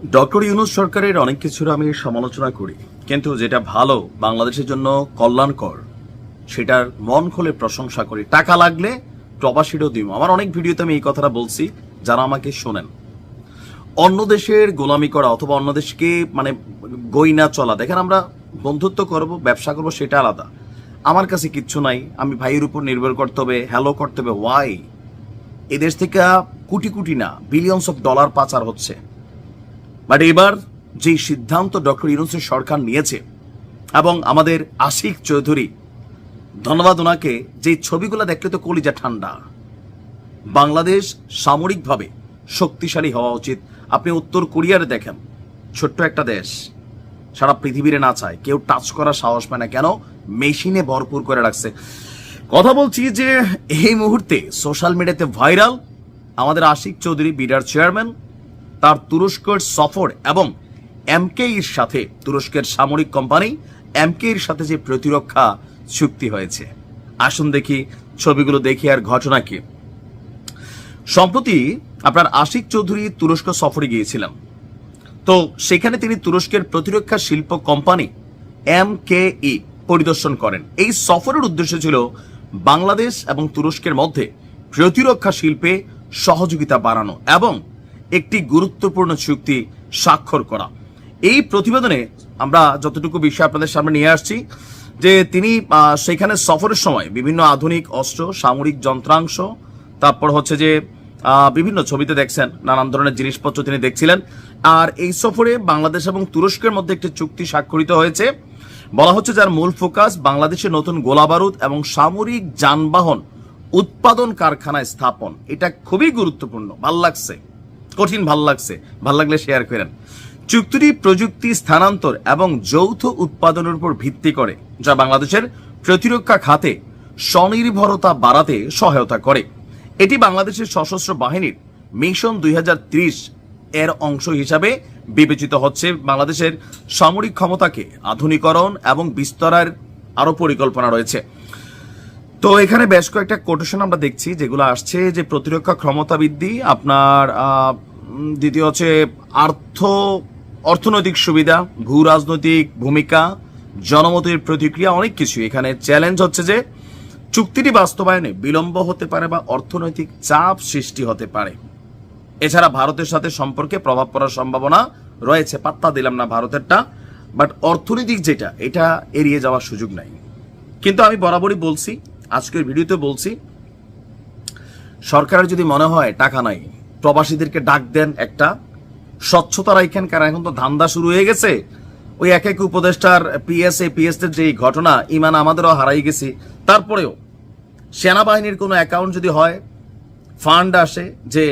Doctor Yunus সরকারের অনেক কিছুর আমি সমালোচনা করি। কিন্তু যেটা ভালো, বাংলাদেশের জন্য কল্যাণকর, সেটার মন খুলে প্রশংসা করি। টাকা লাগলে প্রবাসীরও দিব আমার অনেক ভিডিওতে আমি এই কথাটা বলছি, যারা আমাকে শোনেন। অন্য দেশের গোলামি করা অথবা অন্য দেশকে মানে গইনা চলা, দেখেন আমরা বন্ধুত্ব করব, ব্যবসা করব, সেটা আলাদা। আমার কাছে কিচ্ছু নাই। আমি ভাইয়ের উপর নির্ভর করতে হবে হ্যালো করতে হবে। ওয়াই এদেশ থেকে কোটি কোটি না বিলিয়নস অফ ডলার পাচার হচ্ছে। বাট এবার যে সিদ্ধান্ত ডক্টর ইউনুসের সরকার নিয়েছে এবং আমাদের আশিক চৌধুরী, ধন্যবাদ ওনাকে, যে ছবিগুলো দেখলে তো কলিজা ঠান্ডা। বাংলাদেশ সামরিকভাবে শক্তিশালী হওয়া উচিত। আপনি উত্তর কোরিয়ার দেখেন, ছোট্ট একটা দেশ, সারা পৃথিবীরে না চায়, কেউ টাচ করার সাহস পায় না, কেন? মেশিনে ভরপুর করে রাখছে। কথা বলছি যে এই মুহূর্তে সোশ্যাল মিডিয়াতে ভাইরাল আমাদের আশিক চৌধুরী, বিডার চেয়ারম্যান তার তুরস্কের সফর এবং এমকে এর সাথে তুরস্কের সামরিক কোম্পানি এমকে এর সাথে যে প্রতিরক্ষা চুক্তি হয়েছে। আসুন দেখি ছবিগুলো দেখি আর ঘটনা কি। সম্প্রতি আপনার আশিক চৌধুরী তুরস্ক সফরে গিয়েছিলাম তো সেখানে তিনি তুরস্কের প্রতিরক্ষা শিল্প কোম্পানি এম কে ই পরিদর্শন করেন। এই সফরের উদ্দেশ্য ছিল বাংলাদেশ এবং তুরস্কের মধ্যে প্রতিরক্ষা শিল্পে সহযোগিতা বাড়ানো এবং একটি গুরুত্বপূর্ণ চুক্তি স্বাক্ষর করা। এই প্রতিবেদনে আমরা যতটুকু বিষয় আপনাদের সামনে নিয়ে আসছি, যে তিনি সেখানে সফরের সময় বিভিন্ন আধুনিক অস্ত্র, সামরিক যন্ত্রাংশ, তারপর হচ্ছে যে বিভিন্ন ছবিতে দেখছেন, নানান ধরনের জিনিসপত্র তিনি দেখছিলেন। আর এই সফরে বাংলাদেশ এবং তুরস্কের মধ্যে একটি চুক্তি স্বাক্ষরিত হয়েছে। বলা হচ্ছে যার মূল ফোকাস বাংলাদেশে নতুন গোলাবারুদ এবং সামরিক যানবাহন উৎপাদন কারখানায় স্থাপন। এটা খুবই গুরুত্বপূর্ণ, ভালো লাগছে। কঠিন ভালো লাগছে, ভালো লাগলে শেয়ার করেন। চুক্তিটি প্রযুক্তি, স্থানান্তর এবং যৌথ উৎপাদনের উপর ভিত্তি করে, যা বাংলাদেশের প্রতিরক্ষা খাতে স্বনির্ভরতা বাড়াতে সহায়তা করে। এটি বাংলাদেশের সশস্ত্র বাহিনীর মিশন দুই এর অংশ হিসাবে বিবেচিত হচ্ছে। বাংলাদেশের সামরিক ক্ষমতাকে আধুনিকরণ এবং বিস্তরার আরও পরিকল্পনা রয়েছে। তো এখানে বেশ কয়েকটা কোটেশন আমরা দেখছি, যেগুলো আসছে যে প্রতিরক্ষা ক্ষমতা বৃদ্ধি আপনার দ্বিতীয় হচ্ছে আর্থ, অর্থনৈতিক সুবিধা, ভূ রাজনৈতিক ভূমিকা, জনমতের প্রতিক্রিয়া, অনেক কিছু এখানে চ্যালেঞ্জ হচ্ছে যে চুক্তিটি বাস্তবায়নে বিলম্ব হতে পারে বা অর্থনৈতিক চাপ সৃষ্টি হতে পারে। এছাড়া ভারতের সাথে সম্পর্কে প্রভাব পড়ার সম্ভাবনা রয়েছে। পাত্তা দিলাম না ভারতেরটা বাট অর্থনৈতিক যেটা, এটা এড়িয়ে যাওয়ার সুযোগ নাই। কিন্তু আমি বরাবরই বলছি, আজকের ভিডিওতে বলছি, সরকারের যদি মনে হয় টাকা নাই প্রবাসীদেরকে ডাক দেন একটা। স্বচ্ছতা রাখেন কারণ এখন তো ধান্দা শুরু হয়ে গেছে। ওই এক এক উপদেষ্টার পিএসএ পিএসএর যে ঘটনা, ইমান আমাদেরও হারাই গেছি। তারপরেও সেনাবাহিনীর কোনো অ্যাকাউন্ট যদি হয় ফান্ড আসে, যে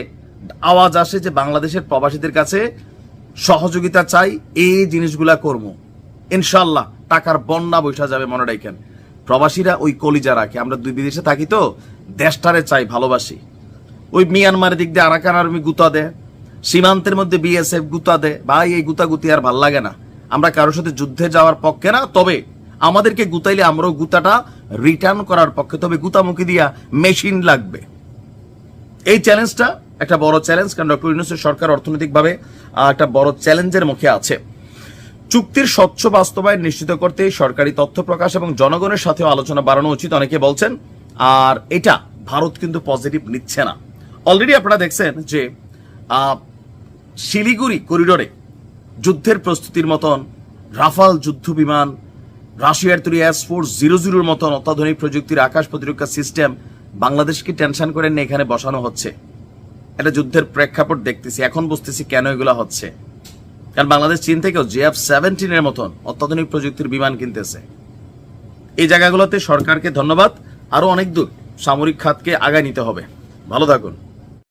আওয়াজ আসে যে বাংলাদেশের প্রবাসীদের কাছে সহযোগিতা চাই, এই জিনিসগুলা করব। ইনশাল্লাহ টাকার বন্যা বৈশা যাবে, মনে রাখেন প্রবাসীরা ওই কলিজা রাখে। আমরা দুই বিদেশে থাকি তো, দেশটারে চাই ভালোবাসি। ওই মিয়ানমারের দিক দিয়ে আরাকান আর্মি গুতা দেয়, সীমান্তের মধ্যে বিএসএফ গুতা দেয়, ভাই, এই গুতা গুতি আর ভালো লাগে না। আমরা কারোর সাথে যুদ্ধে যাওয়ার পক্ষে না, তবে আমাদেরকে গুতাইলে আমরাও গুতাটা রিটার্ন করার পক্ষে, তবে গুতামুখী দিয়া মেশিন লাগবে। এই চ্যালেঞ্জটা একটা বড় চ্যালেঞ্জ কারণ ডক্টর ইউনুসের সরকার অর্থনৈতিকভাবে একটা বড় চ্যালেঞ্জের মুখে আছে। চুক্তির স্বচ্ছ বাস্তবায়ন নিশ্চিত করতে সরকারি তথ্য প্রকাশ এবং জনগণের সাথেও আলোচনা বাড়ানো উচিত, অনেকে বলছেন। আর এটা ভারত কিন্তু পজিটিভ নিচ্ছে না। অলরেডি আপনারা দেখছেন যে শিলিগুড়ি করিডোরে যুদ্ধের প্রস্তুতির মতন, রাফাল যুদ্ধ বিমান, রাশিয়ার তৈরি ফোর্স জিরো জিরোর মতন অত্যাধুনিক প্রযুক্তির আকাশ প্রতিরক্ষা সিস্টেম বাংলাদেশকে টেনশন করে নিয়ে এখানে বসানো হচ্ছে। এটা যুদ্ধের প্রেক্ষাপট দেখতেছি, এখন বুঝতেছি কেন এগুলো হচ্ছে। কারণ বাংলাদেশ, চীন থেকেও জেএফ সেভেন্টিনের মতন অত্যাধুনিক প্রযুক্তির বিমান কিনতেছে। এই জায়গাগুলোতে সরকারকে ধন্যবাদ আরও অনেক দূর সামরিক খাতকে আগায় নিতে হবে। ভালো থাকুন।